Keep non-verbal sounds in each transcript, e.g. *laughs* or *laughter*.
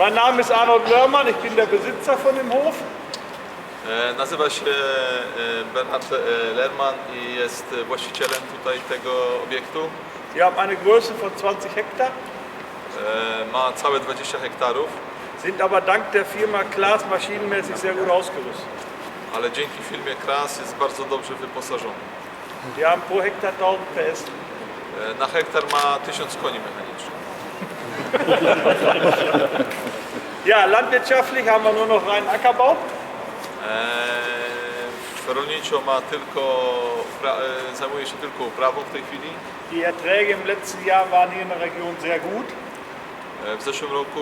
Mein Name ist Arnold Lörmann, ich bin der Besitzer von dem Hof. E, Nazywa się e, Bernhard e, Lerman i jest e, właścicielem tutaj tego obiektu. Sie haben eine Größe von 20 Hektar, E, Ma całe 20 hektarów, sind aber dank der Firma Klaas maschinenmäßig sehr gut ausgerüstet. ale dzięki firmie Kras jest bardzo dobrze wyposażony. Die haben pro Hektar 1000 PS. E, Na hektar ma 1000 koni mechanicznych. Ja, landwirtschaftlich haben wir nur noch reinen Ackerbau. E, Rolniczo ma tylko, upra- e, zajmuje się tylko uprawą w tej chwili. Die Erträge im letzten Jahr waren hier in der Region sehr gut. E, W zeszłym roku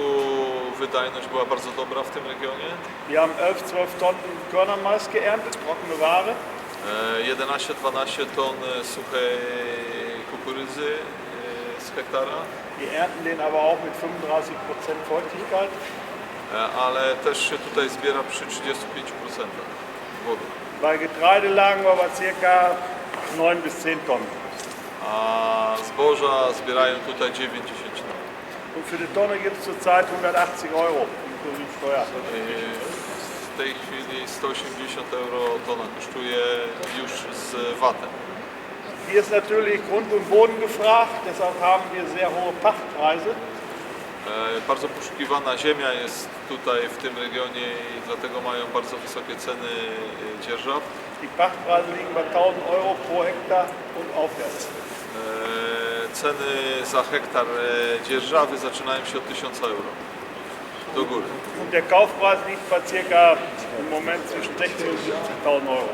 wydajność była bardzo dobra w tym regionie. Wir haben 11, 12 Tonnen Körnermais geerntet, trockene Ware. E, 11-12 ton suchej kukurydzy e, z hektara, Wir ernten den aber auch mit 35% Feuchtigkeit. e, ale też się tutaj zbiera przy 35% wody. Bei Getreide lagen wir bei ca. 9 bis 10 Tonnen. A zboża zbierają tutaj 9-10 ton. Und für die Tonne gibt es zurzeit 180 Euro inklusive Steuer. E, W tej chwili 180 euro tona kosztuje już z VAT-em. Hier ist natürlich Grund und Boden gefragt, deshalb haben wir sehr hohe Pachtpreise. E, Bardzo poszukiwana ziemia jest tutaj w tym regionie i dlatego mają bardzo wysokie ceny e, dzierżaw. Die Pachtpreise liegen bei 1000 Euro pro Hektar und aufwärts. E, Ceny za hektar dzierżawy zaczynają się od 1000 euro do góry. Und der Kaufpreis liegt bei ca. im Moment zwischen 60 und 70.000 Euro.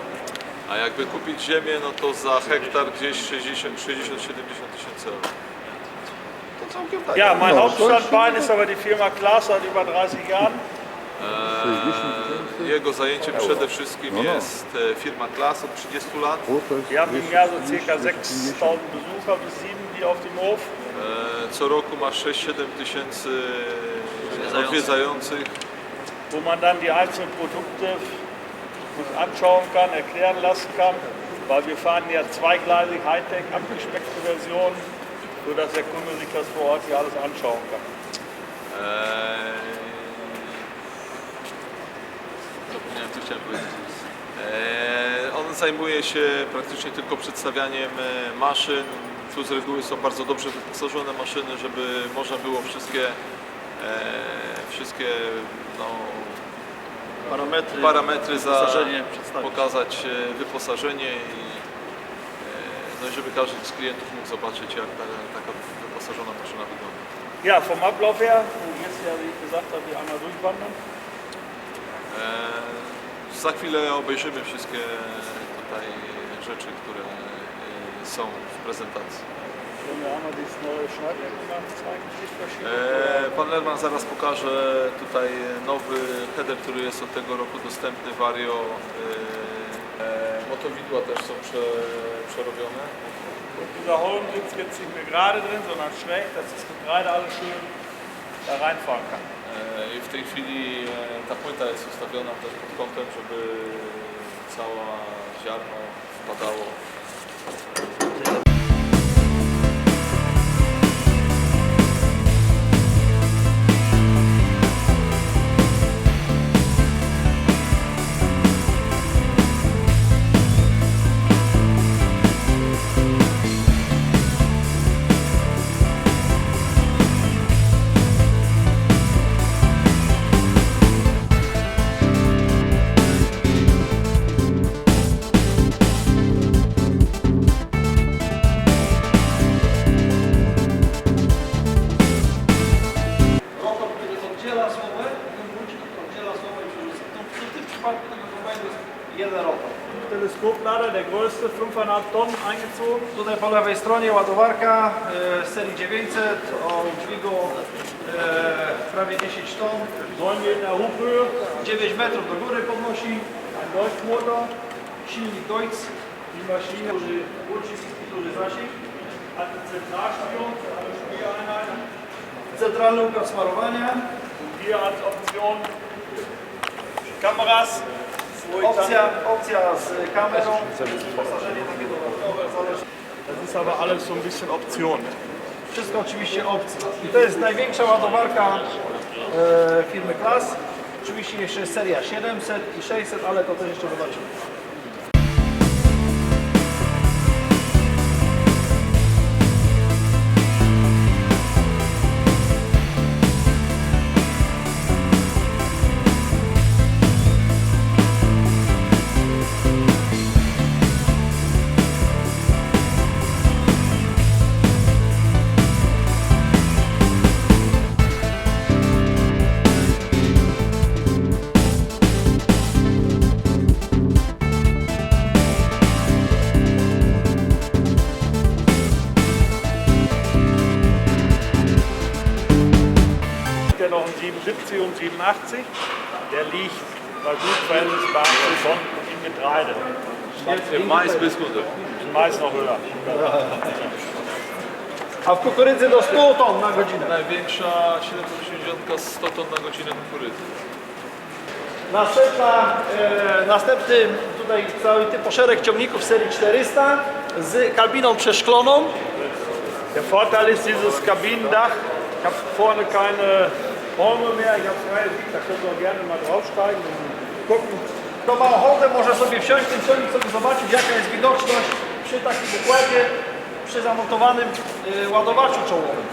A jakby kupić ziemię, no to za hektar gdzieś 60-70 tysięcy euro. To całkiem tak. Ja, mein No, Hauptstandbein ist aber die Firma Klaas seit über 30 Jahren. E, Jego zajęciem przede wszystkim jest e, firma Klas od 30 lat. Wir haben im Jahr so ca. 6.000 Besucher bis 7, die auf dem Hof. E, Co roku ma 6-7 tysięcy odwiedzających. wo man dann die einzelnen Produkte sich anschauen kann, erklären lassen kann, weil wir fahren ja zweigleisig Hightech, abgespeckte Version, sodass der Kunde sich das vor Ort hier alles anschauen kann. Eee, Zapomniałem, co chciałem powiedzieć. On zajmuje się praktycznie tylko przedstawianiem e, maszyn. Tu z reguły są bardzo dobrze wyposażone maszyny, żeby można było wszystkie, e, wszystkie no, Parametry, parametry za, pokazać e, wyposażenie i e, no i żeby każdy z klientów mógł zobaczyć jak ta, taka wyposażona maszyna wygląda. Ja, vom Ablauf her, wo jetzt ja, wie ich gesagt habe, wir einmal durchwandern. E, Za chwilę obejrzymy wszystkie tutaj rzeczy, które e, są w prezentacji. E, Pan Lerman zaraz pokaże tutaj nowy header, który jest od tego roku dostępny, Vario. E, e, Motowidła też są prze, przerobione. Dieser Holm sitzt jetzt nicht mehr gerade drin, sondern schräg, dass das Getreide alles schön da reinfahren kann. I w tej chwili ta płyta jest ustawiona też pod kątem, żeby cała ziarno wpadało na ton einzu. Tutaj po lewej stronie ładowarka e, serii 900 o dźwigu e, prawie 10 ton. 9 metrów do góry podnosi. Silnik Deutz. Silnik, który uczy, który zasięg. Centralny układ smarowania. Hier als Option Kameras Opcja, opcja z kamerą, wyposażenie takie dodatkowe, zależy. das ist aber alles so ein bisschen Option. Wszystko oczywiście opcja. I to jest największa ładowarka e, firmy Klas. Oczywiście jeszcze jest seria 700 i 600, ale to też jeszcze zobaczymy. Noch ein 77 und 87, der liegt bei gut verhältnisbaren Sonnen im Getreide. Mais bez kudy. Mais noch höher. A w kukurydzy do 100 ton na godzinę. Największa 780 100 ton na godzinę kukurydzy. Następna, e, następny tutaj cały typ szereg ciągników serii 400 z kabiną przeszkloną. Der Vorteil ist dieses Kabinendach. Ich habe vorne keine Bäume mehr. Ich habe freie Sicht. Da könnt ihr gerne mal draufsteigen und gucken. Kto ma ochotę może sobie wsiąść ten ciągnik, sobie zobaczyć jaka jest widoczność przy takim układzie, przy zamontowanym e, ładowaczu czołowym.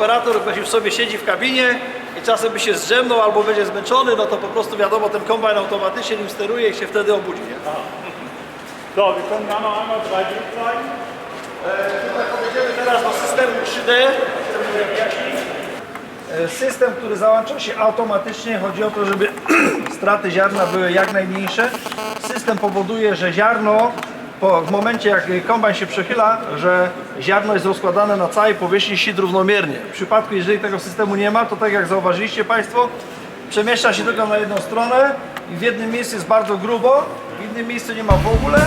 Operator już sobie siedzi w kabinie i czasem by się zdrzemnął albo będzie zmęczony, no to po prostu wiadomo, ten kombajn automatycznie nim steruje i się wtedy obudzi. Nie? So, wir können da noch einmal 3D zeigen. Tutaj podejdziemy teraz do systemu 3D. E, System, który załącza się automatycznie, chodzi o to, żeby *clears throat* straty ziarna były jak najmniejsze. System powoduje, że ziarno po, w momencie jak kombajn się przechyla, że ziarno jest rozkładane na całej powierzchni sit równomiernie. W przypadku, jeżeli tego systemu nie ma, to tak jak zauważyliście Państwo, przemieszcza się tylko na jedną stronę i w jednym miejscu jest bardzo grubo, w innym miejscu nie ma w ogóle.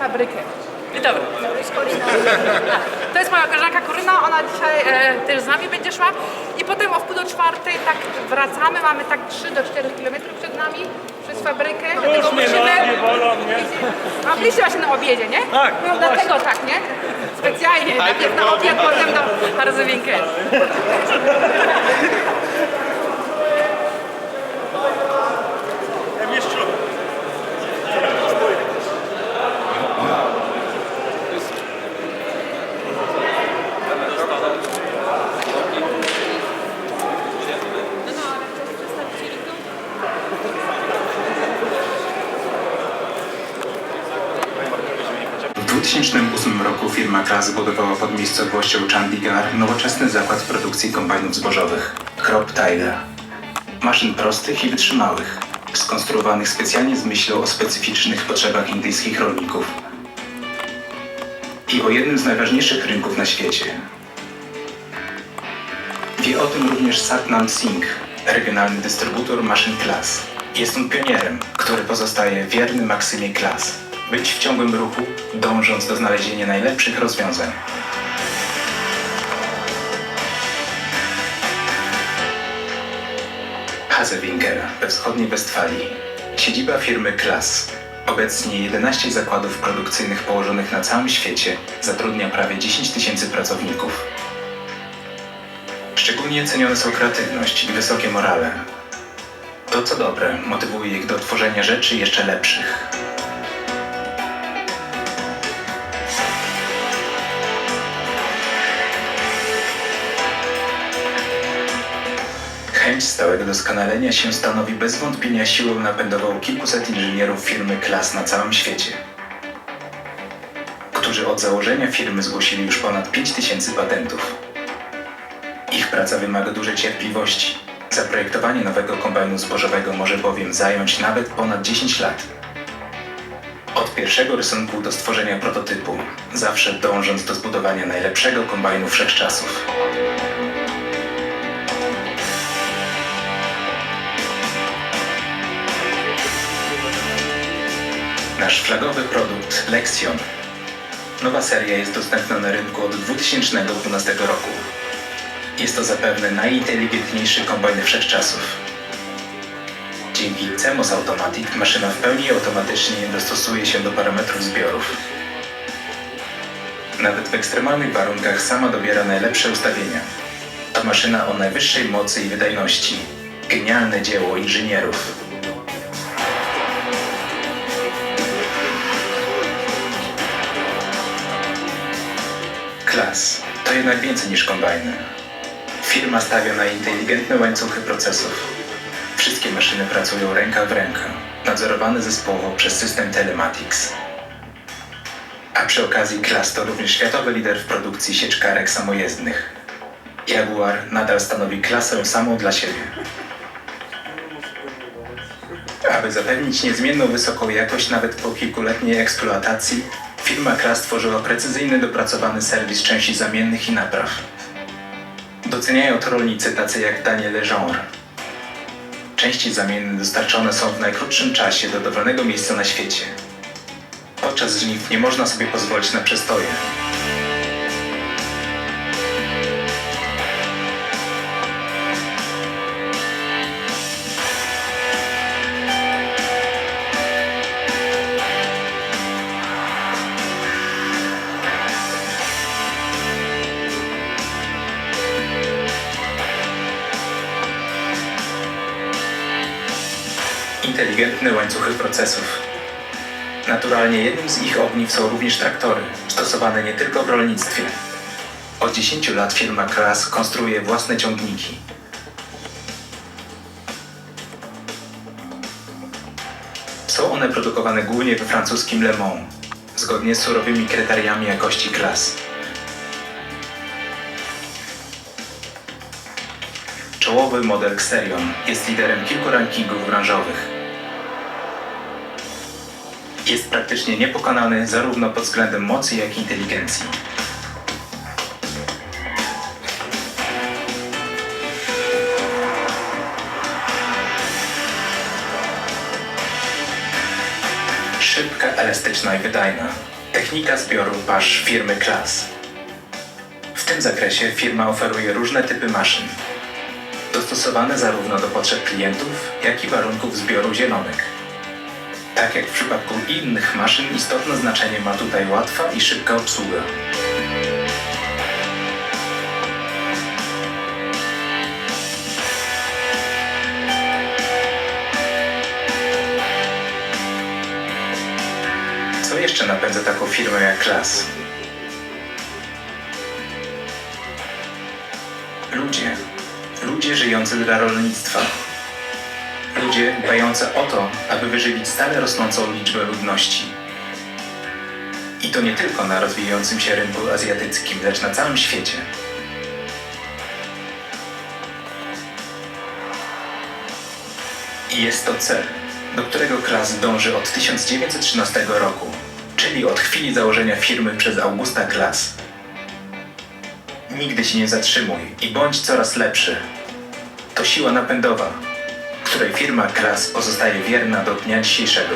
Fabrykę. Dobry. To jest moja koleżanka Koryna, ona dzisiaj e, też z nami będzie szła i potem o wpół do czwartej tak wracamy, mamy tak 3 do 4 km przed nami przez fabrykę, dlatego mnie musimy... nogi bolą, nie? A byliście właśnie na obiedzie, nie? Tak, No dlatego tak, nie? Specjalnie, najpierw na obiad, potem do Harzowienkę. *laughs* W 2008 roku firma zbudowała pod miejscowością Chandigarh nowoczesny zakład produkcji kombajnów zbożowych Crop Tiger. Maszyn prostych i wytrzymałych, skonstruowanych specjalnie z myślą o specyficznych potrzebach indyjskich rolników i o jednym z najważniejszych rynków na świecie. Wie o tym również Satnam Singh, regionalny dystrybutor maszyn Klas. Jest on pionierem, który pozostaje wierny maksymie Klas. Być w ciągłym ruchu, dążąc do znalezienia najlepszych rozwiązań. Hazewinkel we wschodniej Westfalii. Siedziba firmy Klas. Obecnie 11 zakładów produkcyjnych położonych na całym świecie zatrudnia prawie 10 tysięcy pracowników. Szczególnie cenione są kreatywność i wysokie morale. To co dobre, motywuje ich do tworzenia rzeczy jeszcze lepszych. Chęć stałego doskonalenia się stanowi bez wątpienia siłą napędową kilkuset inżynierów firmy Klas na całym świecie, którzy od założenia firmy zgłosili już ponad 5000 patentów. Ich praca wymaga dużej cierpliwości. Zaprojektowanie nowego kombajnu zbożowego może bowiem zająć nawet ponad 10 lat. Od pierwszego rysunku do stworzenia prototypu, zawsze dążąc do zbudowania najlepszego kombajnu wszechczasów. Nasz flagowy produkt Lexion. Nowa seria jest dostępna na rynku od 2012 roku. Jest to zapewne najinteligentniejszy kombajn wszechczasów. Dzięki CMOS Automatic maszyna w pełni automatycznie dostosuje się do parametrów zbiorów. Nawet w ekstremalnych warunkach sama dobiera najlepsze ustawienia. To maszyna o najwyższej mocy i wydajności. Genialne dzieło inżynierów. Klas to jednak więcej niż kombajny. Firma stawia na inteligentne łańcuchy procesów. Wszystkie maszyny pracują ręka w rękę, nadzorowane zespołowo przez system Telematics. A przy okazji Klas to również światowy lider w produkcji sieczkarek samojezdnych. Jaguar nadal stanowi klasę samą dla siebie. Aby zapewnić niezmienną wysoką jakość nawet po kilkuletniej eksploatacji, firma Klas stworzyła precyzyjny, dopracowany serwis części zamiennych i napraw. Doceniają to rolnicy tacy jak Daniel Legendre. Części zamienne dostarczone są w najkrótszym czasie do dowolnego miejsca na świecie. Podczas żniw nie można sobie pozwolić na przestoje. Inteligentne łańcuchy procesów. Naturalnie jednym z ich ogniw są również traktory, stosowane nie tylko w rolnictwie. Od 10 lat firma Kras konstruuje własne ciągniki. Są one produkowane głównie we francuskim Le Mans, zgodnie z surowymi kryteriami jakości klas. Czołowy model Xerion jest liderem kilku rankingów branżowych. Jest praktycznie niepokonany zarówno pod względem mocy, jak i inteligencji. Szybka, elastyczna i wydajna. Technika zbioru pasz firmy Klas. W tym zakresie firma oferuje różne typy maszyn, dostosowane zarówno do potrzeb klientów, jak i warunków zbioru zielonek. Tak jak w przypadku innych maszyn, istotne znaczenie ma tutaj łatwa i szybka obsługa. Co jeszcze napędza taką firmę jak Klas? Ludzie. Ludzie żyjący dla rolnictwa. Ludzie dbający o to, aby wyżywić stale rosnącą liczbę ludności. I to nie tylko na rozwijającym się rynku azjatyckim, lecz na całym świecie. I jest to cel, do którego Klas dąży od 1913 roku, czyli od chwili założenia firmy przez Augusta Klas. Nigdy się nie zatrzymuj i bądź coraz lepszy. To siła napędowa, której firma Klas pozostaje wierna do dnia dzisiejszego.